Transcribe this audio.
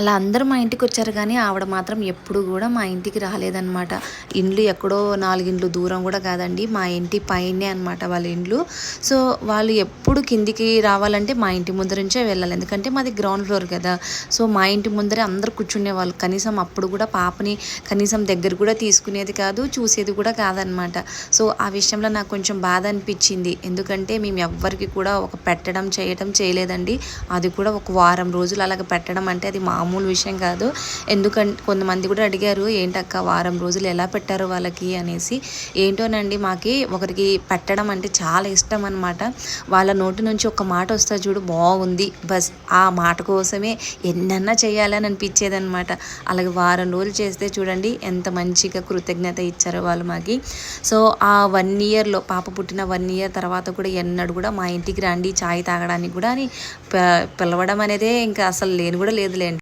అలా అందరూ మా ఇంటికి వచ్చారు కానీ ఆవిడ మాత్రం ఎప్పుడు కూడా మా ఇంటికి రాలేదన్నమాట. ఇండ్లు ఎక్కడో నాలుగిండ్లు దూరం కూడా కాదండి. మా ఇంటి పైనే అనమాట వాళ్ళ ఇండ్లు. సో వాళ్ళు ఎప్పుడు కిందికి రావాలంటే మా ఇంటి ముందర నుంచే వెళ్ళాలి. ఎందుకంటే మాది గ్రౌండ్ ఫ్లోర్ కదా. సో మా ఇంటి ముందరే అందరు కూర్చునే వాళ్ళు. కనీసం అప్పుడు కూడా పాపని కనీసం దగ్గర కూడా తీసుకునేది కాదు చూసేది కూడా కాదనమాట సో ఆ విషయంలో నాకు కొంచెం బాధ అనిపించింది. ఎందుకంటే మేము ఎవ్వరికి కూడా ఒక పెట్టడం చేయటం చేయలేదండి. అది కూడా ఒక వారం రోజులు అలాగ పెట్టడం అంటే అది మామూలు విషయం కాదు. ఎందుకంటే కొంతమంది కూడా అడిగారు ఏంటక్క వారం రోజులు ఎలా పెట్టారు వాళ్ళకి? అనేసి. ఏంటోనండి మాకి ఒకరికి పెట్టడం అంటే చాలా ఇష్టం అనమాట వాళ్ళ నోటి నుంచి ఒక మాట వస్తే చూడు బాగుంది. బస్ ఆ మాట కోసమే ఎన్నన్నా చేయాలని అనిపించేది అనమాట అలాగే వారం రోజులు చేస్తే చూడండి ఎంత మంచిగా కృతజ్ఞత ఇచ్చారో వాళ్ళు మాకి. సో ఆ వన్ ఇయర్లో పాప పుట్టిన వన్ ఇయర్ తర్వాత కూడా ఎన్నడూ కూడా మా ఇంటికి రండి చాయ్ తాగడానికి కూడా అని పిలవడం అనేదే ఇంకా అసలు లేని కూడా లేదులేండి